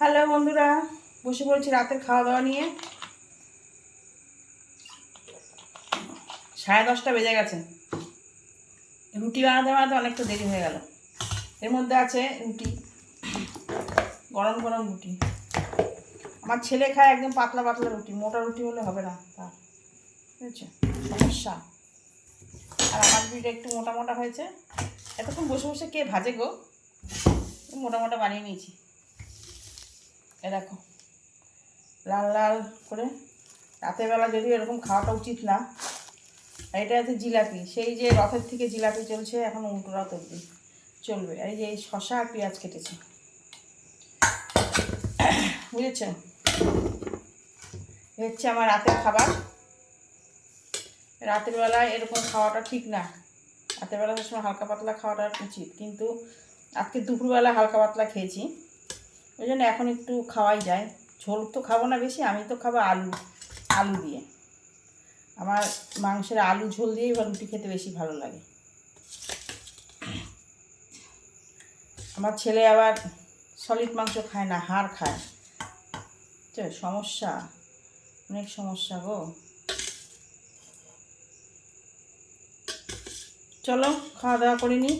Hello বন্ধুরা, বসে পড়েছি রাতের খাওয়া দাওয়া নিয়ে। সাড়ে দশটা বেজে গেছে। রুটি বানাতে বানাতে অনেকটা দেরি হয়ে গেল। এর মধ্যে আছে রুটি, গরম গরম রুটি। আমার ছেলে খায় একদম পাতলা পাতলা রুটি, মোটা রুটি হলে হবে না তার। বুঝেছ? সমস্যা। আর আমার রুটিটা একটু মোটা মোটা হয়েছে। এতক্ষণ বসে বসে কে ভাজে গো? মোটা মোটা বানিয়ে নিয়েছি। এ দেখো, লাল লাল করে রাতের বেলা যদিও এরকম খাওয়াটা উচিত না এটা আছে জিলাপি, সেই যে রথের থেকে জিলাপি চলছে এখন উল্টো রথ অব্দি চলবে এই যে এই শশা আর পেঁয়াজ কেটেছে। বুঝেছেন হচ্ছে আমার রাতের খাবার। রাতের বেলায় এরকম খাওয়াটা ঠিক না। রাতের বেলা সবসময় হালকা পাতলা খাওয়াটা উচিত, কিন্তু আজকে দুপুরবেলা হালকা পাতলা খেয়েছি। ওই জন্য এখন একটু খাওয়াই যায়। ঝোল তো খাব না বেশি, আমি তো খাব আলু আলু দিয়ে। আমার মাংসের আলু ঝোল দিয়ে এবার রুটি খেতে বেশি ভালো লাগে। আমার ছেলে আবার সলিড মাংস খায় না, হাড় খায়। তো সমস্যা, অনেক সমস্যা গো। চলো, খাওয়া দাওয়া করে নিই।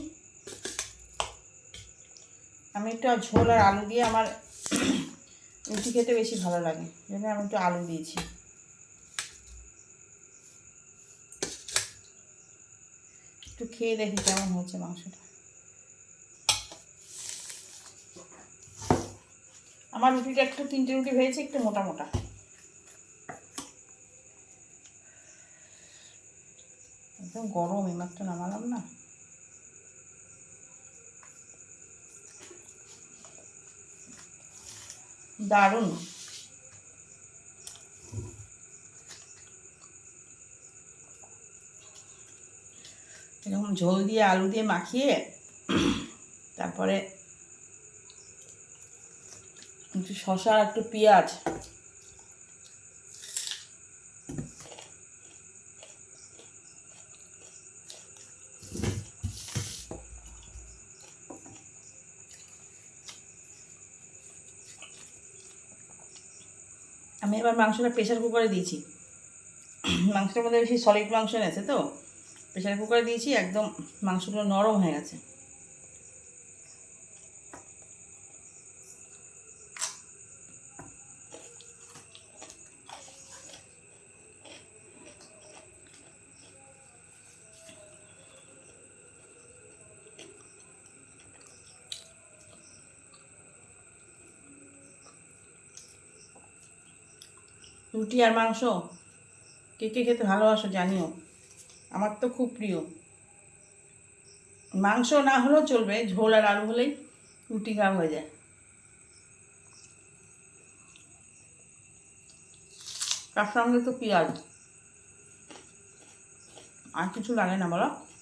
আমি একটু ঝোল আর আলু দিয়ে আমার রুটি খেতে বেশি ভালো লাগে। জন্য আমি একটু আলু দিয়েছি। একটু খেয়ে দেখি কেমন হয়েছে মাংসটা। আমার রুটিটা একটু, তিনটে রুটি ভেজেছে একটু মোটা মোটা। একদম গরম এইমাত্র নামালাম না। দারুণ। এরকম ঝোল দিয়ে আলু দিয়ে মাখিয়ে তারপরে একটু শশা আর একটু পেঁয়াজ আমি এবার মাংসটা প্রেশার কুকারে দিয়েছি। মাংসটার মধ্যে বেশি সলিড মাংস এনেছে তো। প্রেশার কুকারে দিয়েছি, একদম মাংসগুলো নরম হয়ে গেছে। রুটি আর মাংস? কে কে খেতে ভালোবাসো জানিও। আমার তো খুব প্রিয়। মাংস না হলেও চলবে, ঝোল আর আলু হলেই রুটি খাওয়া হয়ে যায়। তার সঙ্গে তো পেঁয়াজ? আর কিছু লাগে না বলো।